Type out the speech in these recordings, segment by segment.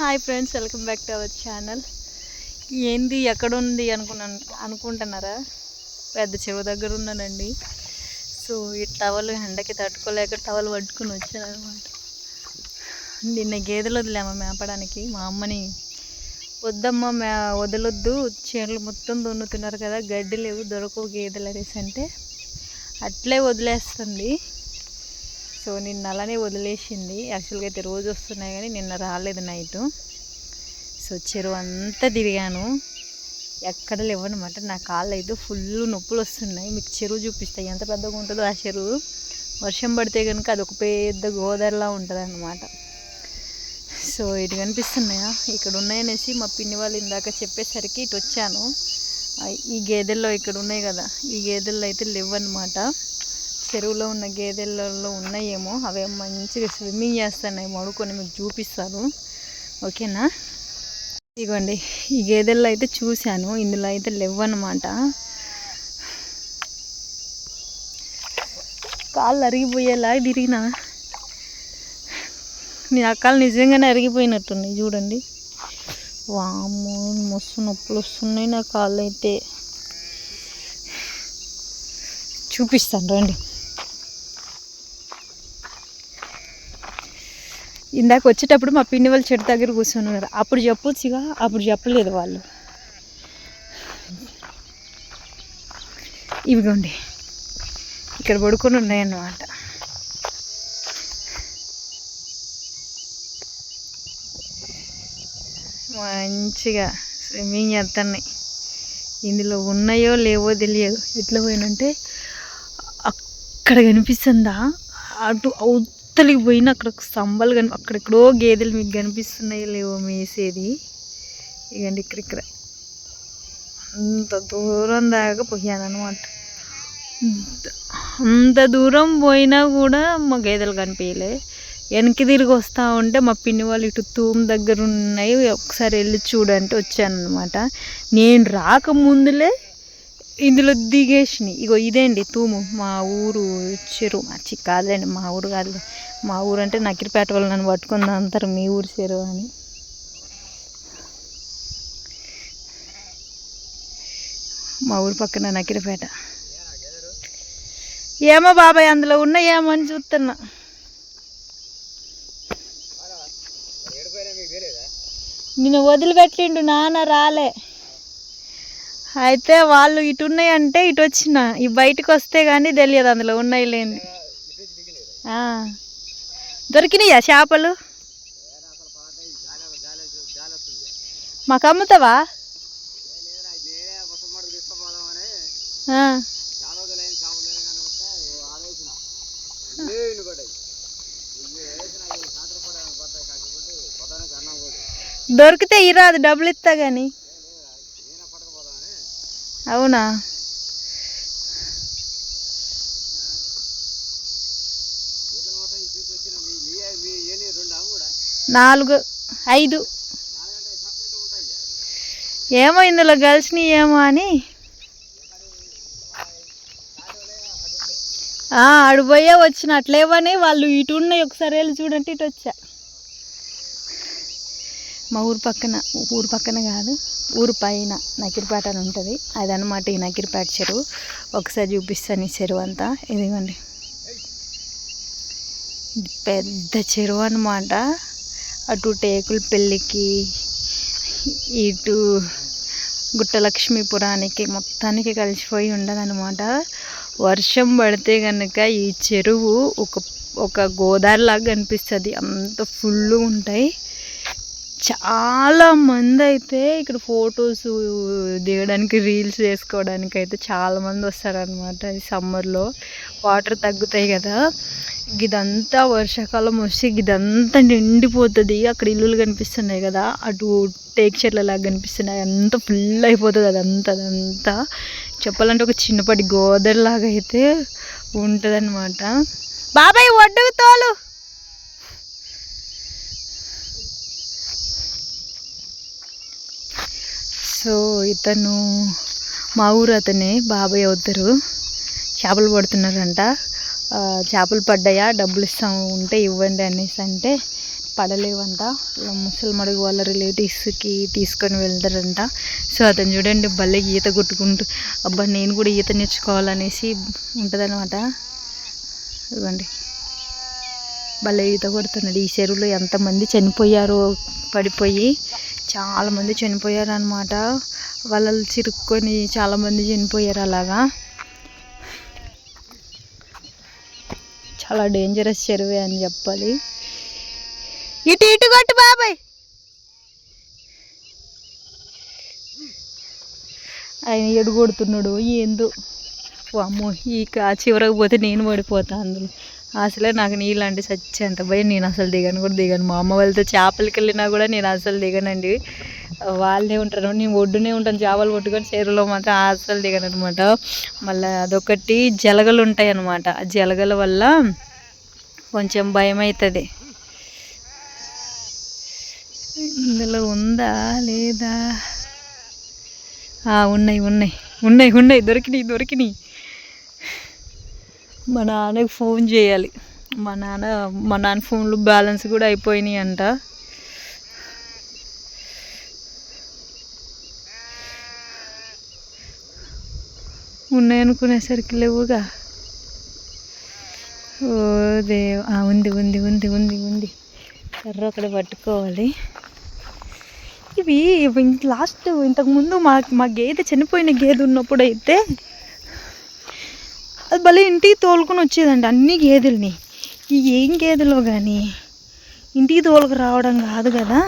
Hi friends welcome back to our channel ఏంది ఎక్కడ ఉంది అనుకున్నాను అనుకుంటున్నారా? పెద్ద చెరువు దగ్గర ఉన్నానండి. సో ఈ టవల్ ఎండకి తట్టుకోలేక టవల్ పట్టుకుని వచ్చాను అనమాట నిన్న గేదెలు వదిలేమ్మ మేపడానికి. మా అమ్మని వద్దమ్మ మే వదలొద్దు. చీరలు మొత్తం దున్నుతున్నారు కదా గడ్డి లేవు దొరకవు గేదెలు అనేసి అంటే అట్లే వదిలేస్తుంది. సో నిన్న అలానే వదిలేసింది. యాక్చువల్గా అయితే రోజు వస్తున్నాయి కానీ నిన్న రాలేదు నైట్. సో చెరువు అంతా తిరిగాను. ఎక్కడ లేవనమాట. నా కాళ్ళు అయితే ఫుల్ నొప్పులు వస్తున్నాయి. మీకు చెరువు చూపిస్తాయి ఎంత పెద్దగా ఉంటుందో ఆ చెరువు. వర్షం పడితే కనుక అది ఒక పెద్ద గోదావరిలా ఉంటుంది అన్నమాట సో ఇటు కనిపిస్తున్నాయా? ఇక్కడ ఉన్నాయనేసి మా పిన్ని వాళ్ళు ఇందాక చెప్పేసరికి ఇటు వచ్చాను. ఈ గేదెల్లో ఇక్కడ ఉన్నాయి కదా. ఈ గేదెల్లో అయితే లేవన్నమాట. చెరువులో ఉన్న గేదెలలో ఉన్నాయేమో అవి మంచిగా స్విమ్మింగ్ చేస్తున్నాయి మడుకొని మీకు చూపిస్తాను. ఓకేనా? ఇదిగోండి ఈ గేదెల్లో అయితే చూశాను ఇందులో అయితే లేవన్నమాట. కాళ్ళు అరిగిపోయేలా తిరిగినా. నీ అక్కలు నిజంగానే అరిగిపోయినట్టున్నాయి చూడండి. వాము మస్తు నొప్పులు వస్తున్నాయి నా కాళ్ళు అయితే చూపిస్తాను రండి. ఇందాక వచ్చేటప్పుడు మా పిన్ని వాళ్ళు చెట్టు దగ్గర కూర్చొని ఉన్నారు అప్పుడు చెప్పొచ్చుగా అప్పుడు చెప్పలేదు వాళ్ళు. ఇవిగోండి ఇక్కడ పడుకొని ఉన్నాయన్నమాట. మంచిగా స్విమ్మింగ్ చేస్తున్నాయి. ఇందులో ఉన్నాయో లేవో తెలియదు. ఎట్లా పోయినంటే అక్కడ కనిపిస్తుందా? అటు అవతలికి పోయిన అక్కడ స్తంభాలు కని అక్కడెక్కడో గేదెలు మీకు కనిపిస్తున్నాయో లేవో మేసేది. ఇగండి ఇక్కడ ఇక్కడ. అంత దూరం దాకా పోయాను అనమాట అంత దూరం పోయినా కూడా మా గేదెలు కనిపించలే వెనక్కి తిరిగి వస్తూ ఉంటే మా పిన్ని వాళ్ళు ఇటు తూము దగ్గర ఉన్నాయి. ఒకసారి వెళ్ళి చూడంటే వచ్చానమాట నేను రాకముందులే ఇందులో దిగేసినాయి. ఇగో ఇదేండి తూము. మా ఊరు చెరువు. మర్చి కాదులేండి మా ఊరు కాదులే. మా ఊరు అంటే నకిరిపేట వాళ్ళు నన్ను పట్టుకుంది అంటారు మీ ఊరు చేరు అని. మా ఊరు పక్కన నకిరిపేట. ఏమో బాబాయ్ అందులో ఉన్నాయేమో అని చూస్తున్నా. నిన్ను వదిలిపెట్టిండు నాన్న రాలే. అయితే వాళ్ళు ఇటు ఉన్నాయంటే ఇటు వచ్చిన ఈ బయటకు వస్తే కానీ తెలియదు అందులో ఉన్నాయి లేని. ఆ. దొరికినాయా చేపలు? మాకు అమ్ముతావా? దొరికితే ఇరాదు డబ్బులు ఇస్తా కానీ అవునా? నాలుగు ఐదు. ఏమో ఇందులో కలిసినాయి ఏమో అని. అడిపోయే వచ్చిన అట్లేవని వాళ్ళు ఇటు ఉన్నాయి ఒకసారి వెళ్ళి చూడండి ఇటు వచ్చా. మా ఊరు పక్కన ఊరు పక్కన కాదు ఊరు పైన నకిరిపేట అని ఉంటుంది. అదనమాట ఈ నకిరిపేట చెరువు. ఒకసారి చూపిస్తాను ఈ చెరువు అంతా. ఇదిగోండి. పెద్ద చెరువు అనమాట అటు టేకుల పెళ్ళికి ఇటు గుట్టలక్ష్మీపురానికి మొత్తానికి కలిసిపోయి ఉండదన్నమాట. వర్షం పడితే కనుక ఈ చెరువు ఒక ఒక గోదావరిలాగా కనిపిస్తుంది. అంత ఫుల్ ఉంటాయి. చాలా మంది అయితే ఇక్కడ ఫొటోస్ దిగడానికి రీల్స్ వేసుకోవడానికి అయితే చాలామంది వస్తారనమాట ఈ సమ్మర్లో. వాటర్ తగ్గుతాయి కదా. ఇదంతా వర్షాకాలం వస్తే ఇదంతా నిండిపోతుంది. అక్కడ ఇల్లులు కనిపిస్తున్నాయి కదా అటు టేక్ చెట్లలాగా కనిపిస్తున్నాయి. అంతా ఫుల్ అయిపోతుంది అదంతా అదంతా. చెప్పాలంటే ఒక చిన్నపాటి గోదరిలాగా అయితే ఉంటుంది బాబాయ్ ఒడ్డుకు తోలు. సో ఇతను మా ఊరు అతనే బాబాయ్ అవుతారు. చేపలు పడుతున్నారంట. చేపలు పడ్డాయా? డబ్బులు ఇస్తాం ఉంటే ఇవ్వండి అనేసి అంటే పడలేవంట. ముసలిమడుగు వాళ్ళ రిలేటివ్స్కి తీసుకొని వెళ్తారంట. సో అతను చూడండి భలే ఈత కొట్టుకుంటూ అబ్బా నేను కూడా ఈత నేర్చుకోవాలనేసి ఉంటుందన్నమాట. ఇవ్వండి. భలే ఈత కొడుతున్నాడు. ఈ చెరువులో ఎంతమంది చనిపోయారో పడిపోయి చాలామంది చనిపోయారు అనమాట వలలు చిరుక్కొని చాలామంది చనిపోయారు అలాగా. చాలా డేంజరస్ చెరువే అని చెప్పాలి. ఇటు ఇటు కొట్టు బాబాయ్. ఆయన ఎడు కొడుతున్నాడు ఏందో. అమ్మో ఈ కా చివరకు పోతే నేను పడిపోతా అందులో. అసలే నాకు నీళ్ళంటే చచ్చేంత భయం నేను అసలు దిగను కూడా దిగను. మా అమ్మ వాళ్ళతో చేపలకి వెళ్ళినా కూడా నేను అసలు దిగనండి. వాళ్ళే ఉంటారు. నేను ఒడ్డునే ఉంటాను. చేపలు పట్టుకొని చెరువులో మాత్రం అసలు దిగను అనమాట మళ్ళీ అదొకటి జలగలు ఉంటాయి అనమాట ఆ జలగల వల్ల కొంచెం భయం అవుతుంది ఇందులో ఉందా? లేదా? ఉన్నాయి ఉన్నాయి. ఉన్నాయి ఉన్నాయి. దొరికినాయి దొరికినాయి. మా నాన్నకి ఫోన్ చేయాలి. మా నాన్న మా నాన్న ఫోన్లో బ్యాలెన్స్ కూడా అయిపోయినాయి అంట ఉన్నాయనుకునేసరికి లేవుగా. ఓ దేవ్ ఆ, ఉంది ఉంది ఉంది ఉంది ఉంది. కర్ర అక్కడ పట్టుకోవాలి. ఇవి లాస్ట్ ఇంతకుముందు మా మా గేదె చనిపోయిన గేదె ఉన్నప్పుడు అయితే అది భలే ఇంటికి తోలుకొని వచ్చేదండి అన్ని గేదెల్ని. ఈ ఏం గేదెలో కానీ ఇంటికి తోలుకు రావడం కాదు కదా.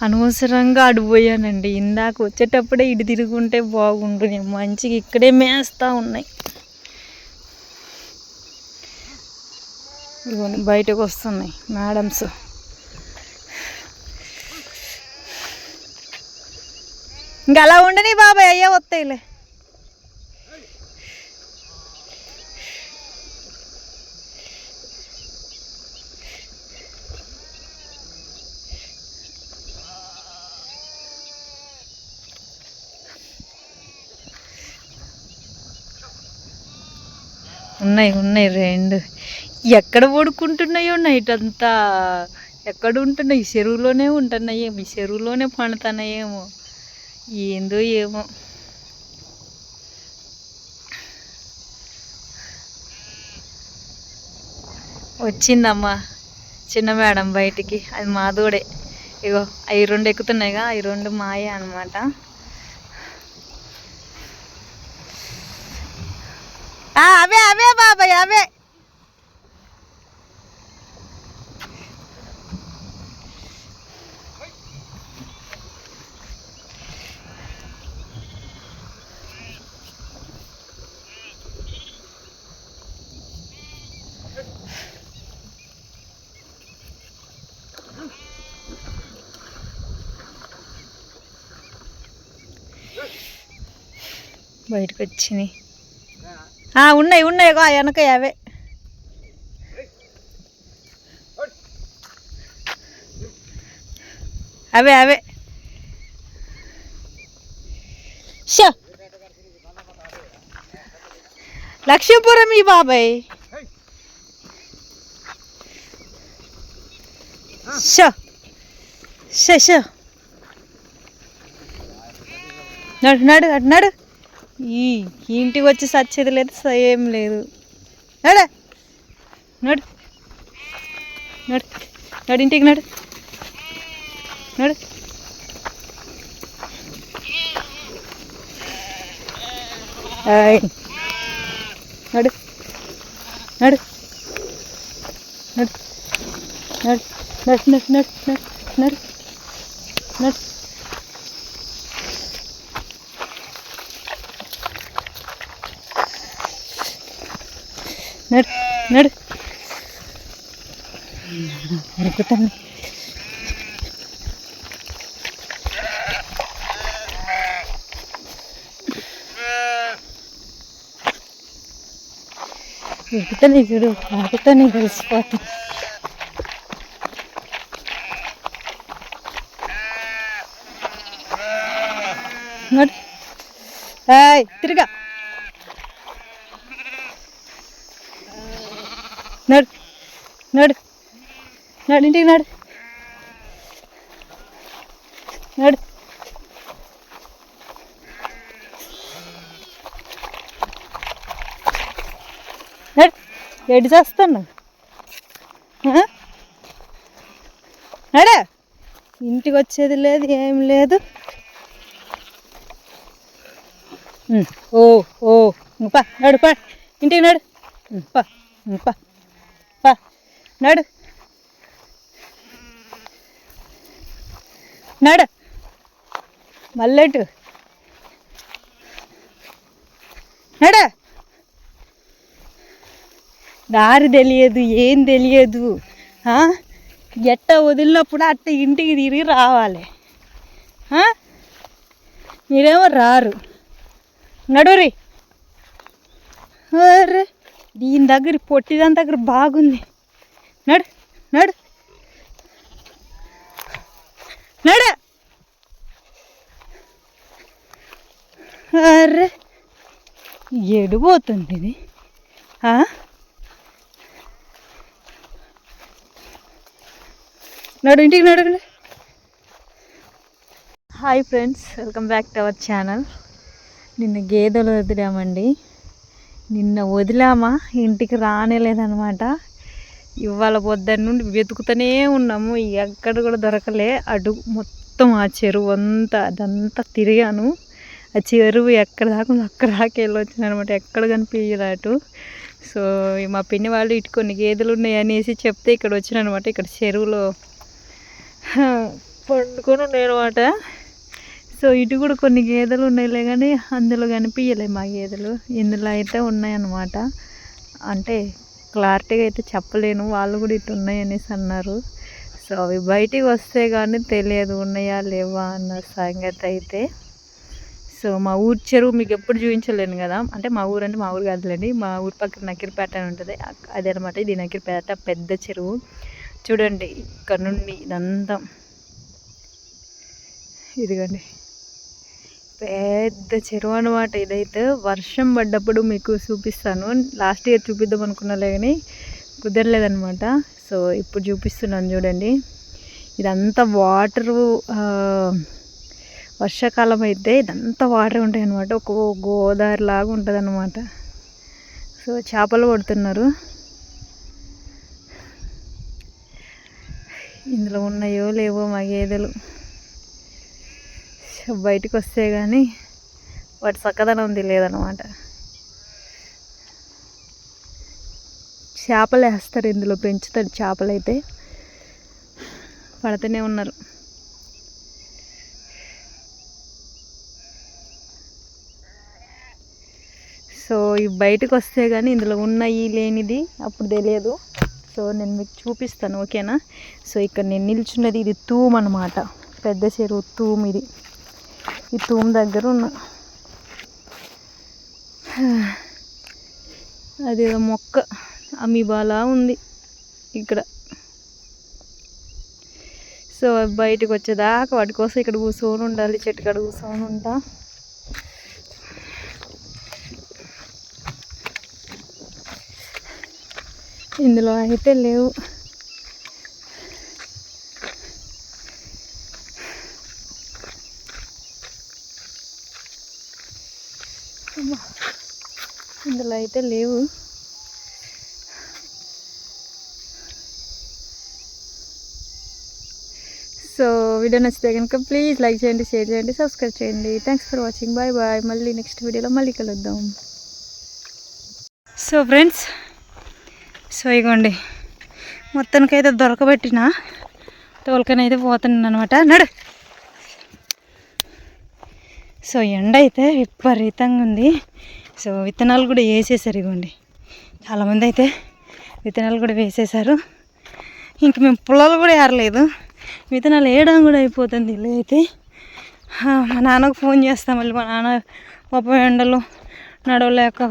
అనవసరంగా అడిపోయానండి ఇందాక వచ్చేటప్పుడే ఇటు తిరుగుంటే బాగుండు. నేను మంచిగా ఇక్కడే మేస్తా ఉన్నాయి. ఇదిగోండి బయటకు వస్తున్నాయి మేడమ్స్. ఇంకా అలా ఉండని బాబాయ్ అయ్యా వస్తాయిలే. ఉన్నాయి ఉన్నాయి రెండు. ఎక్కడ పడుకుంటున్నాయో నైట్ అంతా. ఎక్కడ ఉంటున్నాయి? చెరువులోనే ఉంటున్నాయి ఈ చెరువులోనే పండుతున్నాయేమో. ఏందో ఏమో. వచ్చిందమ్మా చిన్న మేడం బయటికి. అది మాదోడే. ఇగో అవి రెండు ఎక్కుతున్నాయిగా అవి రెండు మాయే అనమాట అవే అవే బాబాయ్ అవే బయటకు వచ్చినాయి ఆ, ఉన్నాయి ఉన్నాయి వెనక అవే. అవే అవే. షో. లక్ష్మీపురం ఈ బాబాయ్. షో. షో షో. నడు నడు అటు నడు. ఈ ఇంటికి వచ్చి సచ్చేది లేదు ఏం లేదు నడు నడు నడు నడు ఇంటికి నడు నడు నడు నడు నడు నడు నడు నడు నడు నడు నడు నడు నడు నడు ఉరుకుతాను ఉరుకుతాను చూడు ఆకుతానే కలిసిపోతాను నడు ఏయ్ తిరిగా నడు. నడు ఇంటికి నడు. నడు. నడు. ఎడి చేస్తాను నడే. ఇంటికి వచ్చేది లేదు ఏం లేదు. ఓ ఓ. ఇంక పా నడు పా. ఇంటికి నడు. ఉమ్, పా పా. నడు. నడు. మల్లెటు. నడ. దారి తెలియదు ఏం తెలియదు. ఎట్ట వదిలినప్పుడు అట్ట ఇంటికి తిరిగి రావాలి. మీరేమో రారు. నడురి దీని దగ్గర పొట్టిదాని దగ్గర బాగుంది. నడు నడు. నడు. అరే ఎడిపోతుంది ఇది ఆ? నడు ఇంటికి నడు hi friends welcome back to our channel. నిన్న గేదెలు వదిలామండి. నిన్న వదిలామా ఇంటికి రానేలేదనమాట ఇవాళ పొద్దున్న నుండి వెతుకుతూనే ఉన్నాము. ఎక్కడ కూడా దొరకలే. అటు మొత్తం ఆ చెరువు అంతా అదంతా తిరిగాను. ఆ చెరువు ఎక్కడ దాకా ఉందో అక్కడ దాకా వెళ్ళొచ్చాను అనమాట. ఎక్కడ కనిపించదు అటు. సో మా పిన్ని వాళ్ళు ఇటు కొన్ని గేదెలు ఉన్నాయి అనేసి చెప్తే ఇక్కడ వచ్చాను అనమాట. ఇక్కడ చెరువులో పండుకొని ఉన్నాయన్నమాట సో ఇటు కూడా కొన్ని గేదెలు ఉన్నాయిలే కానీ అందులో కనిపించలే మా గేదెలు. ఇందులో అయితే ఉన్నాయన్నమాట అంటే క్లారిటీగా అయితే చెప్పలేను. వాళ్ళు కూడా ఇటు ఉన్నాయి అనేసి అన్నారు. సో అవి బయటికి వస్తే కానీ తెలియదు ఉన్నాయా లేవా అన్న సంగతి అయితే. సో మా ఊరు చెరువు మీకు ఎప్పుడు చూపించలేను కదా? అంటే మా ఊరు అంటే మా ఊరు కాదులేండి. మా ఊరు పక్కన నకిరిపేట అని ఉంటుంది. అదే అదనమాట ఇది నకిరిపేట పెద్ద చెరువు. చూడండి ఇక్కడ నుండి ఇదంతా. ఇదిగోండి. పెద్ద చెరువు అనమాట ఇదైతే. వర్షం పడ్డప్పుడు మీకు చూపిస్తాను. లాస్ట్ ఇయర్ చూపిద్దాం అనుకున్నాలే కానీ కుదరలేదనమాట సో ఇప్పుడు చూపిస్తున్నాను చూడండి. ఇదంతా వాటరు వర్షాకాలం అయితే ఇదంతా వాటర్ ఉంటాయి అనమాట ఒక గోదావరి లాగా ఉంటుంది అనమాట సో చేపలు పడుతున్నారు. ఇందులో ఉన్నాయో లేవో మా గేదెలు బయటకు వస్తే కానీ వాటి చక్కదనం తెలియదన్నమాట చేపలు వేస్తారు ఇందులో పెంచుతారు చేపలు అయితే పడుతూనే ఉన్నారు. సో ఇవి బయటకు వస్తే కానీ ఇందులో ఉన్నాయి లేనిది అప్పుడు తెలియదు. సో నేను మీకు చూపిస్తాను ఓకేనా? సో ఇక్కడ నేను నిల్చున్నది ఇది తూమ్ అనమాట పెద్ద చెరువు తూమ్ ఇది. ఈ తూమ్ దగ్గర ఉన్న. అది మొక్క. అమీబాలా ఉంది ఇక్కడ. సో బయటకు వచ్చేదాకా వాటి కోసం ఇక్కడ కూర్చొని ఉండాలి చెట్టు కాడ కూర్చొని ఉంటా. ఇందులో అయితే లేవు. ఇందులో అయితే లేవు. సో వీడియో నచ్చితే కనుక ప్లీజ్ లైక్ చేయండి షేర్ చేయండి సబ్స్క్రైబ్ చేయండి. Thanks for watching bye bye మళ్ళీ నెక్స్ట్ వీడియోలో మళ్ళీ కలుద్దాం. సో ఫ్రెండ్స్ సో ఇగోండి. మొత్తానికైతే దొరకబెట్టిన తోలకనైతే పోతున్నాను అనమాట నడు. సో ఎండ అయితే విపరీతంగా ఉంది. సో విత్తనాలు కూడా వేసేసారు ఇగోండి. చాలామంది అయితే విత్తనాలు కూడా వేసేసారు. ఇంక మేము పొలాలు కూడా ఏరలేదు. విత్తనాలు వేయడం కూడా అయిపోతుంది ఇల్లు అయితే. మా నాన్నకు ఫోన్ చేస్తాం మళ్ళీ మా నాన్న పాప ఎండలో నడవలేక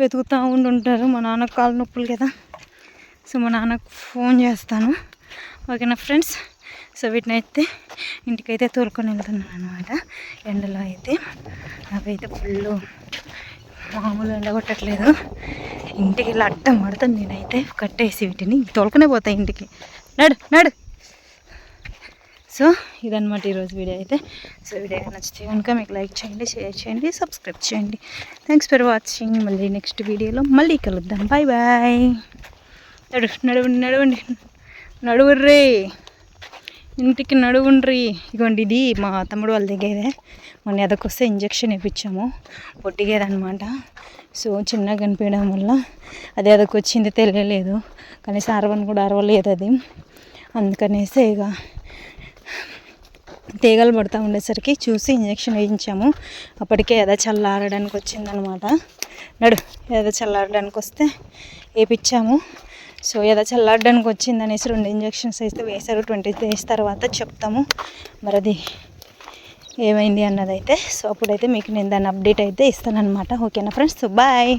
వెతుకుతూ ఉండుంటారు. మా నాన్నకు కాళ్ళు నొప్పులు కదా. సో మా నాన్నకు ఫోన్ చేస్తాను. ఓకేనా ఫ్రెండ్స్? సో వీటిని అయితే ఇంటికైతే తోలుకొని వెళ్తున్నాను అనమాట ఎండలో అయితే నాకైతే ఫుల్ మామూలు ఎండగొట్టట్లేదు. ఇంటికి ఇలా అడ్డం పడుతుంది నేనైతే. కట్టేసి వీటిని తోలుకునే పోతాయి ఇంటికి. నడు నడు. సో ఇదన్నమాట ఈరోజు వీడియో అయితే. సో వీడియో నచ్చితే కనుక మీకు లైక్ చేయండి షేర్ చేయండి సబ్స్క్రైబ్ చేయండి. థ్యాంక్స్ ఫర్ వాచింగ్ మళ్ళీ నెక్స్ట్ వీడియోలో మళ్ళీ కలుద్దాం. బాయ్ బాయ్ నడు నడవండి నడవండి. నడువుర్రీ. ఇంటికి నడువుండ్రి. ఇదిగోండి ఇది మా తమ్ముడు వాళ్ళ దగ్గరే. మొన్న ఎదకొస్తే ఇంజక్షన్ ఇప్పించాము. పొట్టిగేదనమాట సో చిన్నగా కనిపించడం వల్ల అది ఎదకొచ్చింది తెలియలేదు. కనీసం అరవని కూడా అరవలేదు అది. అందుకనేసి ఇక తీగలు పడుతూ ఉండేసరికి చూసి ఇంజక్షన్ వేయించాము. అప్పటికే ఎద చల్లారడానికి వచ్చిందనమాట నడు ఎద చల్లారడానికి వస్తే వేపించాము. సో ఎద చల్లారడానికి వచ్చిందనేసి రెండు ఇంజక్షన్స్ అయితే వేశారు. ట్వంటీ డేస్ తర్వాత చెప్తాము. మరి అది ఏమైంది అన్నదైతే సో అప్పుడైతే మీకు నేను దాన్ని అప్డేట్ అయితే ఇస్తాను అనమాట ఓకేనా ఫ్రెండ్స్? బాయ్.